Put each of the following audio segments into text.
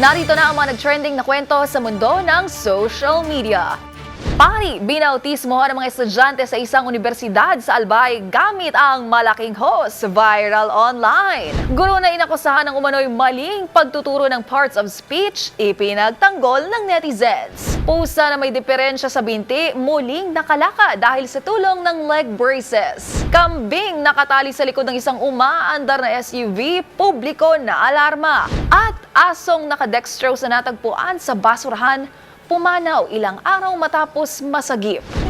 Narito na ang mga nag-trending na kwento sa mundo ng social media. Pari, binautismo ng mga estudyante sa isang universidad sa Albay gamit ang malaking hose viral online. Guro na inakusahan ng umano'y maling pagtuturo ng parts of speech, ipinagtanggol ng netizens. Pusa na may diferensya sa binti, muling nakalaka dahil sa tulong ng leg braces. Kambing nakatali sa likod ng isang umaandar na SUV, publiko na alarma. At asong nakadextrose na natagpuan sa basurahan, pumanaw ilang araw matapos masagip.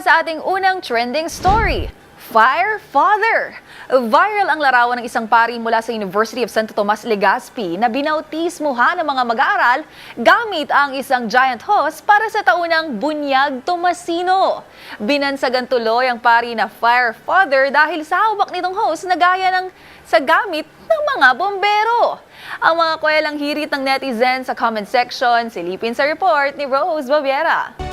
Sa ating unang trending story, Fire Father. Viral ang larawan ng isang pari mula sa University of Santo Tomas Legazpi na binautismuhan ng mga mag-aaral gamit ang isang giant hose para sa taunang Bunyag Tomasino. Binansagan tuloy ang pari na Fire Father dahil sa hawak nitong hose na gaya ng sa gamit ng mga bombero. Ang mga kwelang hirit ng netizen sa comment section, silipin sa report ni Rose Baviera.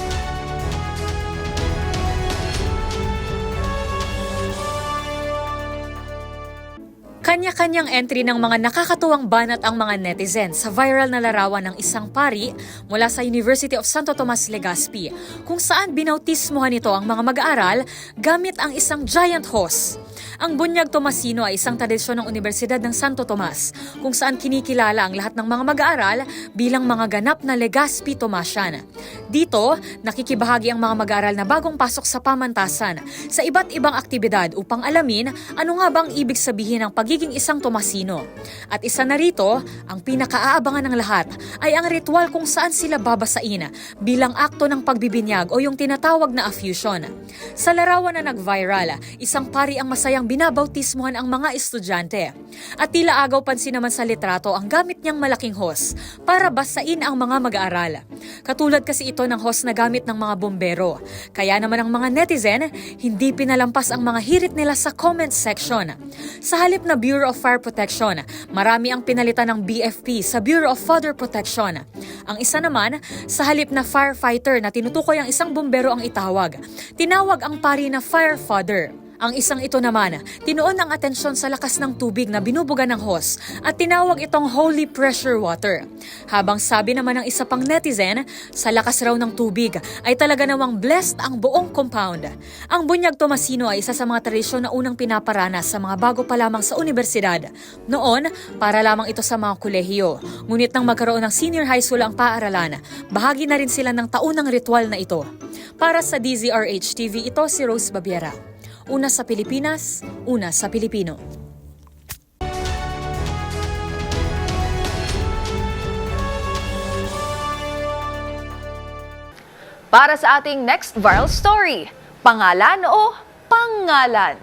Kanya-kanyang entry ng mga nakakatuwang banat ang mga netizens sa viral na larawan ng isang pari mula sa University of Santo Tomas Legazpi kung saan binautismohan nito ang mga mag-aaral gamit ang isang giant hose. Ang Bunyag Tomasino ay isang tradisyon ng Universidad ng Santo Tomas kung saan kinikilala ang lahat ng mga mag-aaral bilang mga ganap na Legazpi Tomasian. Dito, nakikibahagi ang mga mag-aaral na bagong pasok sa pamantasan sa iba't ibang aktibidad upang alamin ano nga bang ibig sabihin ng pagiging isang Tomasino. At isa na rito, ang pinakaaabangan ng lahat ay ang ritual kung saan sila babasain bilang akto ng pagbibinyag o yung tinatawag na affusion. Sa larawan na nag-viral, isang pari ang masayang binabautismuhan ang mga estudyante. At tila agaw pansin naman sa litrato ang gamit niyang malaking hose para basain ang mga mag-aaral. Katulad kasi ito ng hose na gamit ng mga bombero. Kaya naman ang mga netizen, hindi pinalampas ang mga hirit nila sa comment section. Sa halip na Bureau of Fire Protection, marami ang pinalitan ng BFP sa Bureau of Fire Protection. Ang isa naman, sa halip na firefighter na tinutukoy ang isang bombero ang itawag, tinawag ang pari na firefather. Ang isang ito naman, tinuon ang atensyon sa lakas ng tubig na binubuga ng hose at tinawag itong holy pressure water. Habang sabi naman ng isa pang netizen, sa lakas raw ng tubig ay talaga namang blessed ang buong compound. Ang Bunyag Tomasino ay isa sa mga tradisyon na unang pinaparanas sa mga bago pa lamang sa universidad. Noon, para lamang ito sa mga kolehiyo. Ngunit nang magkaroon ng senior high school ang paaralan, bahagi na rin sila ng taunang ritual na ito. Para sa DZRH TV, ito si Rose Babiera. Una sa Pilipinas, una sa Pilipino. Para sa ating next viral story, pangalan o pangalan?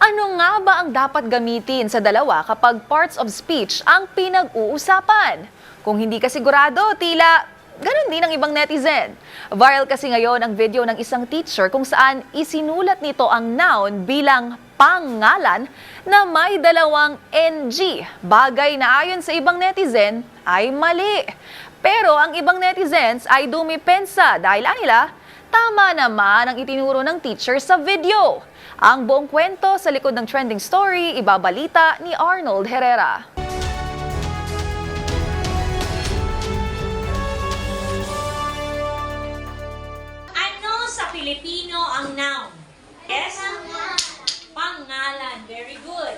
Ano nga ba ang dapat gamitin sa dalawa kapag parts of speech ang pinag-uusapan? Kung hindi ka sigurado, tila ganun din ang ibang netizen. Viral kasi ngayon ang video ng isang teacher kung saan isinulat nito ang noun bilang pangalan na may dalawang NG. Bagay na ayon sa ibang netizen ay mali. Pero ang ibang netizens ay dumipensa dahil anila, tama naman ang itinuro ng teacher sa video. Ang buong kwento sa likod ng trending story, ibabalita ni Arnold Herrera. Yes? Pangalan. Very good.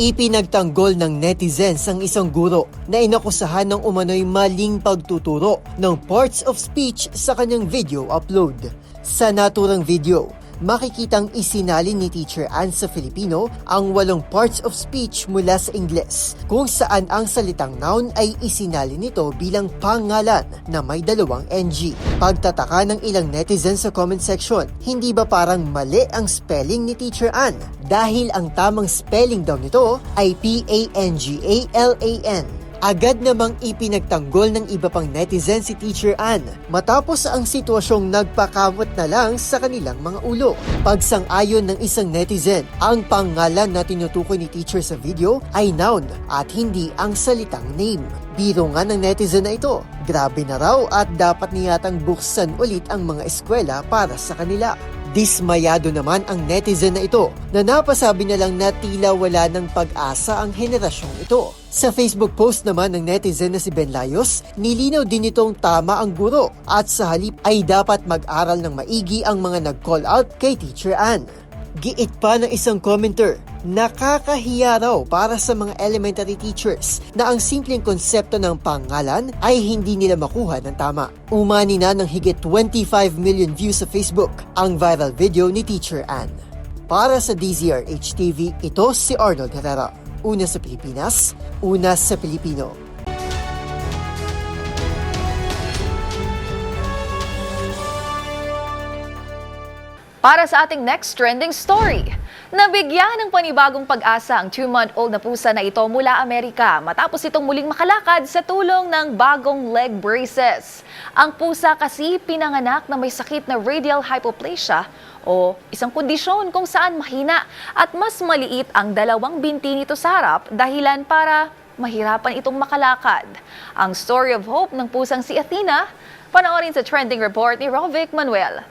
Ipinagtanggol ng netizens ang isang guro na inakusahan ng umano'y maling pagtuturo ng parts of speech sa kanyang video upload. Sa naturang video, makikitang isinalin ni Teacher Ann sa Filipino ang walong parts of speech mula sa Ingles, kung saan ang salitang noun ay isinalin nito bilang pangalan na may dalawang NG. Pagtataka ng ilang netizens sa comment section, hindi ba parang mali ang spelling ni Teacher Ann? Dahil ang tamang spelling daw nito ay P-A-N-G-A-L-A-N. Agad namang ipinagtanggol ng iba pang netizen si Teacher Ann matapos ang sitwasyong nagpakamot na lang sa kanilang mga ulo. Pagsang-ayon ng isang netizen, ang pangalan na tinutukoy ni Teacher sa video ay noun at hindi ang salitang name. Biro nga ng netizen na ito, grabe na raw at dapat niyatang buksan ulit ang mga eskwela para sa kanila. Dismayado naman ang netizen na ito na napasabi na lang na tila wala ng pag-asa ang henerasyong ito. Sa Facebook post naman ng netizen na si Ben Layos, nilinaw din itong tama ang guro at sa halip ay dapat mag-aral ng maigi ang mga nag-call out kay Teacher Ann. Giit pa ng isang commenter, nakakahiya raw para sa mga elementary teachers na ang simpleng konsepto ng pangalan ay hindi nila makuha ng tama. Umani na ng higit 25 million views sa Facebook ang viral video ni Teacher Ann. Para sa DZRH TV, ito si Arnold Herrera. Una sa Pilipinas, una sa Pilipino. Para sa ating next trending story, nabigyan ng panibagong pag-asa ang two-month-old na pusa na ito mula Amerika matapos itong muling makalakad sa tulong ng bagong leg braces. Ang pusa kasi pinanganak na may sakit na radial hypoplasia o isang kondisyon kung saan mahina at mas maliit ang dalawang binti nito sa harap dahilan para mahirapan itong makalakad. Ang story of hope ng pusang si Athena, panoorin sa trending report ni Rovic Manuel.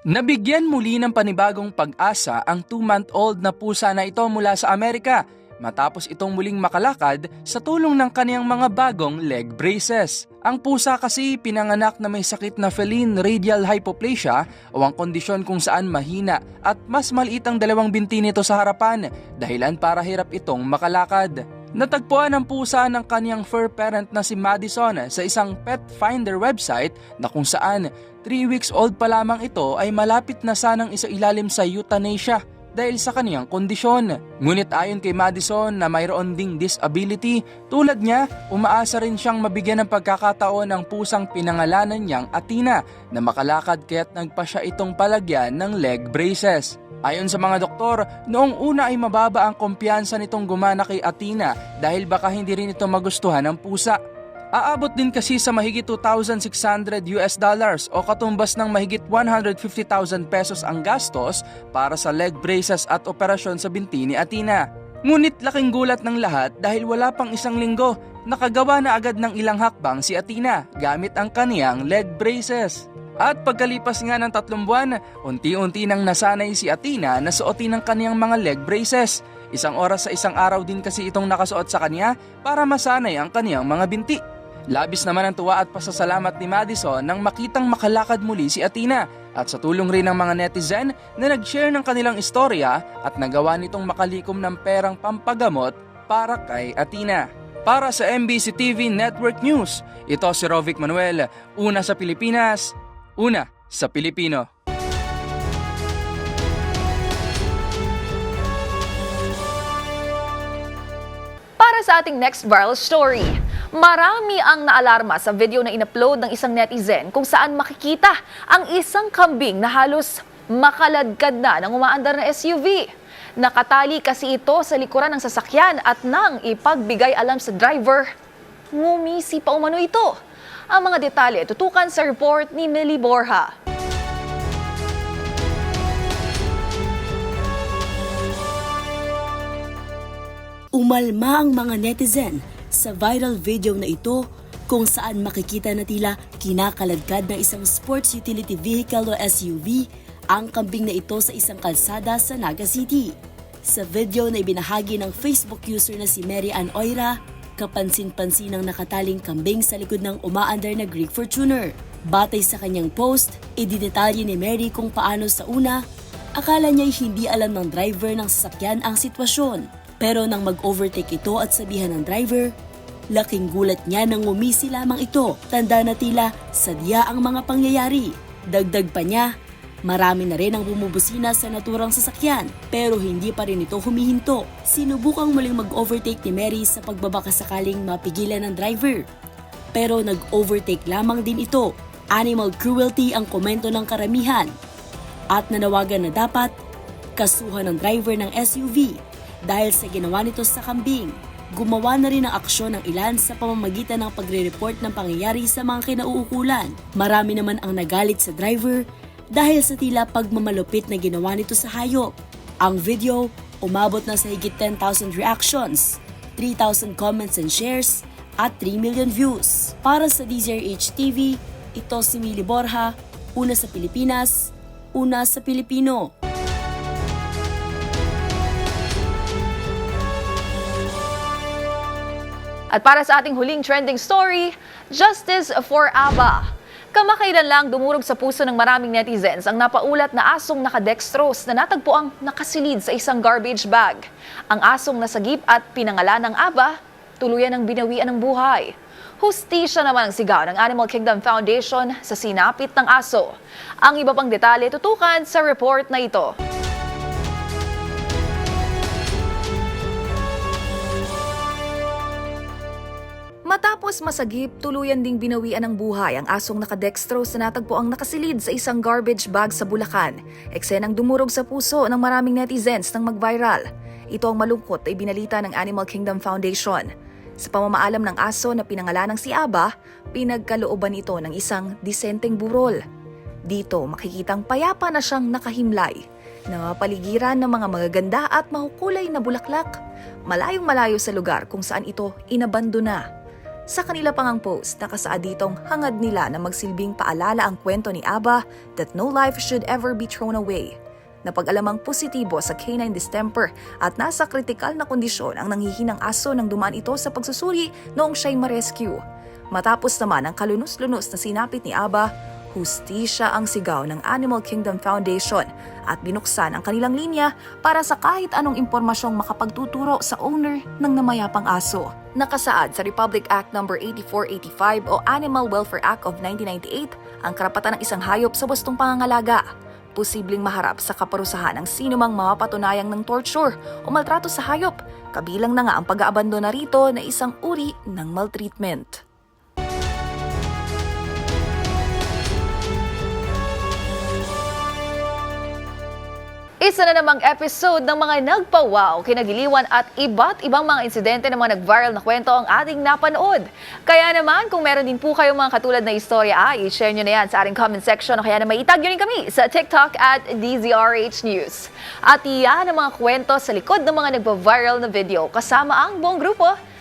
Nabigyan muli ng panibagong pag-asa ang 2-month-old na pusa na ito mula sa Amerika matapos itong muling makalakad sa tulong ng kaniyang mga bagong leg braces. Ang pusa kasi pinanganak na may sakit na feline radial hypoplasia o ang kondisyon kung saan mahina at mas maliit ang dalawang binti nito sa harapan dahilan para hirap itong makalakad. Natagpuan ng pusa ng kaniyang fur parent na si Madison sa isang pet finder website na kung saan 3 weeks old pa lamang ito ay malapit na sanang isa ilalim sa euthanasia dahil sa kaniyang kondisyon. Ngunit ayon kay Madison na mayroon ding disability, tulad niya, umaasa rin siyang mabigyan ng pagkakataon ng pusang pinangalanan niyang Atina na makalakad kaya't nagpa siya itong palagyan ng leg braces. Ayon sa mga doktor, noong una ay mababa ang kumpiyansa nitong gumana kay Atina dahil baka hindi rin ito magustuhan ng pusa. Aabot din kasi sa mahigit 2,600 US dollars o katumbas ng mahigit 150,000 pesos ang gastos para sa leg braces at operasyon sa binti ni Atina. Ngunit laking gulat ng lahat dahil wala pang isang linggo, nakagawa na agad ng ilang hakbang si Atina gamit ang kaniyang leg braces. At pagkalipas nga ng tatlong buwan, unti-unti nang nasanay si Atina na suotin ang kaniyang mga leg braces. Isang oras sa isang araw din kasi itong nakasuot sa kanya para masanay ang kaniyang mga binti. Labis naman ang tuwa at pasasalamat ni Madison nang makitang makalakad muli si Atina at sa tulong rin ng mga netizen na nag-share ng kanilang istorya at nagawa nitong makalikom ng perang pampagamot para kay Atina. Para sa MBC TV Network News, ito si Rovic Manuel, una sa Pilipinas, una sa Pilipino. Para sa ating next viral story, marami ang naalarma sa video na inupload ng isang netizen kung saan makikita ang isang kambing na halos makaladkad na ng umaandar na SUV. Nakatali kasi ito sa likuran ng sasakyan at nang ipagbigay alam sa driver, ngumisi pa umano ito. Ang mga detalye tutukan sa report ni Millie Borja. Umalma ang mga netizen sa viral video na ito kung saan makikita na tila kinakaladkad ng isang sports utility vehicle o SUV ang kambing na ito sa isang kalsada sa Naga City. Sa video na ibinahagi ng Facebook user na si Mary Ann Oira, kapansin-pansin ang nakataling kambing sa likod ng umaandar na Greek Fortuner. Batay sa kanyang post, ididetalye ni Mary kung paano sa una, akala niya'y hindi alam ng driver ng sasakyan ang sitwasyon. Pero nang mag-overtake ito at sabihan ng driver, Laking gulat niya nang umisi lamang ito. Tanda na tila sadya ang mga pangyayari. Dagdag pa niya, marami na rin ang bumubusina sa naturang sasakyan pero hindi pa rin ito humihinto. Sinubukang muling mag-overtake ni Mary sa pagbabaka sakaling mapigilan ng driver. Pero nag-overtake lamang din ito. Animal cruelty ang komento ng karamihan. At nanawagan na dapat kasuhan ng driver ng SUV dahil sa ginawa nito sa kambing. Gumawa na rin ng aksyon ng ilan sa pamamagitan ng pagre-report ng pangyayari sa mga kinauukulan. Marami naman ang nagalit sa driver dahil sa tila pagmamalupit na ginawa nito sa hayop. Ang video umabot na sa higit 10,000 reactions, 3,000 comments and shares, at 3 million views. Para sa DZRH TV, ito si Mili Borja, una sa Pilipinas, una sa Pilipino. At para sa ating huling trending story, Justice for ABBA. Kamakailan lang dumurog sa puso ng maraming netizens ang napaulat na asong nakadextrose na natagpuang nakasilid sa isang garbage bag. Ang asong nasagip at pinangalan ng ABBA, tuluyan ng binawian ng buhay. Hustisya naman ang sigaw ng Animal Kingdom Foundation sa sinapit ng aso. Ang iba pang detalye tutukan sa report na ito. Matapos masagip, tuluyan ding binawian ng buhay ang asong nakadextrose na natagpo ang nakasilid sa isang garbage bag sa Bulacan. Eksenang dumurog sa puso ng maraming netizens nang mag-viral. Ito ang malungkot ay binalita ng Animal Kingdom Foundation. Sa pamamaalam ng aso na pinangalan ng si Aba, pinagkalooban ito ng isang disenteng burol. Dito makikitang payapa na siyang nakahimlay na paligiran ng mga magaganda at mahukulay na bulaklak. Malayong malayo sa lugar kung saan ito inabandona. Sa kanila pang ang post, nakasaad ditong hangad nila na magsilbing paalala ang kwento ni Aba that no life should ever be thrown away. Napag-alamang positibo sa canine distemper at nasa kritikal na kondisyon ang nanghihinang aso nang dumaan ito sa pagsusuri noong siya'y ma-rescue. Matapos naman ang kalunos-lunos na sinapit ni Aba, hustisya ang sigaw ng Animal Kingdom Foundation at binuksan ang kanilang linya para sa kahit anong impormasyong makapagtuturo sa owner ng namayapang aso. Nakasaad sa Republic Act No. 8485 o Animal Welfare Act of 1998 ang karapatan ng isang hayop sa wastong pangangalaga. Posibleng maharap sa kaparusahan ng sinumang mapapatunayang ng torture o maltrato sa hayop, kabilang na nga ang pag-aabandona rito na isang uri ng maltreatment. Isa na namang episode ng mga nagpawaw, kinagiliwan at iba't ibang mga insidente ng mga nag-viral na kwento ang ating napanood. Kaya naman, kung meron din po kayong mga katulad na istorya, ay i-share nyo na yan sa ating comment section o kaya naman itag nyo rin kami sa TikTok at DZRH News. At iyan ang mga kwento sa likod ng mga nagpa-viral na video kasama ang buong grupo